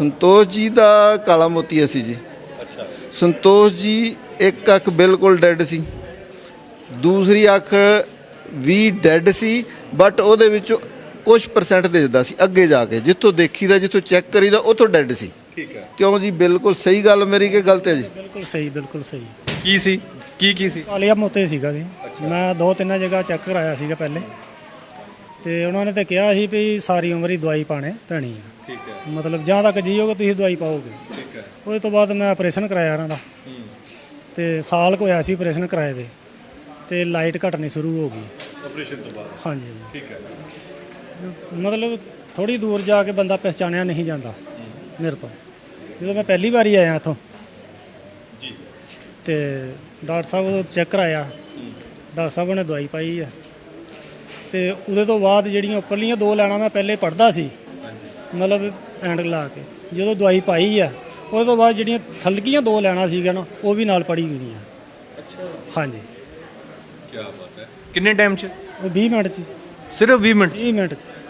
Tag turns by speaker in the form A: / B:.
A: ਸੰਤੋਸ਼ ਜੀ ਦਾ ਕਾਲਾ ਮੋਤੀਆ ਸੀ ਜੀ।
B: ਅੱਛਾ।
A: ਸੰਤੋਸ਼ ਜੀ ਇੱਕ ਅੱਖ ਬਿਲਕੁਲ ਡੈੱਡ ਸੀ। ਦੂਸਰੀ ਅੱਖ ਵੀ ਡੈੱਡ ਸੀ ਬਟ ਉਹਦੇ ਵਿੱਚੋਂ ਕੁਝ ਪਰਸੈਂਟ ਦਿਸਦਾ ਸੀ ਅੱਗੇ ਜਾ ਕੇ। ਜਿੱਥੋਂ ਦੇਖੀਦਾ ਜਿੱਥੋਂ ਚੈੱਕ ਕਰੀਦਾ ਉੱਥੋਂ ਡੈੱਡ ਸੀ।
B: ਠੀਕ ਹੈ।
A: ਕਿਉਂ ਜੀ? ਬਿਲਕੁਲ ਸਹੀ ਗੱਲ ਮੇਰੀ ਕਿ ਗਲਤ ਹੈ ਜੀ?
C: ਬਿਲਕੁਲ ਸਹੀ ਬਿਲਕੁਲ ਸਹੀ।
B: ਕੀ ਸੀ? ਕੀ ਕੀ ਸੀ?
C: ਕਾਲੀਆ ਮੋਤੇ ਸੀਗਾ ਜੀ। ਮੈਂ ਦੋ ਤਿੰਨ ਜਗ੍ਹਾ ਚੈੱਕ ਕਰਾਇਆ ਸੀਗਾ ਪਹਿਲੇ। ਤੇ ਉਹਨਾਂ ਨੇ ਤਾਂ ਕਿਹਾ ਸੀ ਵੀ ਸਾਰੀ ਉਮਰ ਹੀ ਦਵਾਈ ਪਾਣੇ ਪੈਣੀ ਆ।
B: ਠੀਕ ਹੈ।
C: ਮਤਲਬ ਜਾਂ ਤੱਕ ਜੀਓਗੇ ਤੁਸੀਂ ਦਵਾਈ ਪਾਓਗੇ।
B: ਠੀਕ ਹੈ।
C: ਉਹਦੇ ਤੋਂ ਬਾਅਦ ਮੈਂ ਆਪਰੇਸ਼ਨ ਕਰਾਇਆ ਉਹਨਾਂ ਦਾ। ਤੇ ਸਾਲ ਕੁ ਹੋਇਆ ਸੀ ਆਪਰੇਸ਼ਨ ਕਰਾਏ ਦੇ। ਤੇ ਲਾਈਟ ਘਟਣੀ ਸ਼ੁਰੂ ਹੋ ਗਈ।
B: ਆਪਰੇਸ਼ਨ ਤੋਂ ਬਾਅਦ?
C: ਹਾਂਜੀ। ਹਾਂਜੀ।
B: ਠੀਕ ਹੈ।
C: ਮਤਲਬ ਥੋੜੀ ਦੂਰ ਜਾ ਕੇ ਬੰਦਾ ਪਛਾਣਿਆ ਨਹੀਂ ਜਾਂਦਾ ਮੇਰੇ ਤੋਂ। ਜਦੋਂ ਮੈਂ ਪਹਿਲੀ ਵਾਰੀ ਆਇਆ ਇੱਥੋਂ।
B: ਜੀ।
C: ਤੇ ਡਾਕਟਰ ਸਾਹਿਬ ਚੈੱਕ ਕਰਾਇਆ। ਡਾਕਟਰ ਸਾਹਿਬ ਨੇ ਦਵਾਈ ਪਾਈ ਆ। ਤੇ ਉਹਦੇ ਤੋਂ ਬਾਅਦ ਜਿਹੜੀਆਂ ਉੱਪਰਲੀਆਂ ਦੋ ਲੈਣਾ ਮੈਂ ਪਹਿਲੇ ਪੜਦਾ ਸੀ ਮਤਲਬ ਐਂਡ ਲਾ ਕੇ। ਜਦੋਂ ਦਵਾਈ ਪਾਈ ਆ ਉਹਦੇ ਤੋਂ ਬਾਅਦ ਜਿਹੜੀਆਂ ਥਲਕੀਆਂ ਦੋ ਲੈਣਾ ਸੀਗਾ ਨਾ ਉਹ ਵੀ ਨਾਲ ਪੜੀ ਗਈਆਂ
B: ਅੱਛਾ।
C: ਹਾਂਜੀ।
B: ਕੀ ਬਾਤ ਹੈ। ਕਿੰਨੇ ਟਾਈਮ ਚ?
C: ਉਹ 20 ਮਿੰਟ ਚ।
B: ਸਿਰਫ 20 ਮਿੰਟ
C: 20 ਮਿੰਟ ਚ।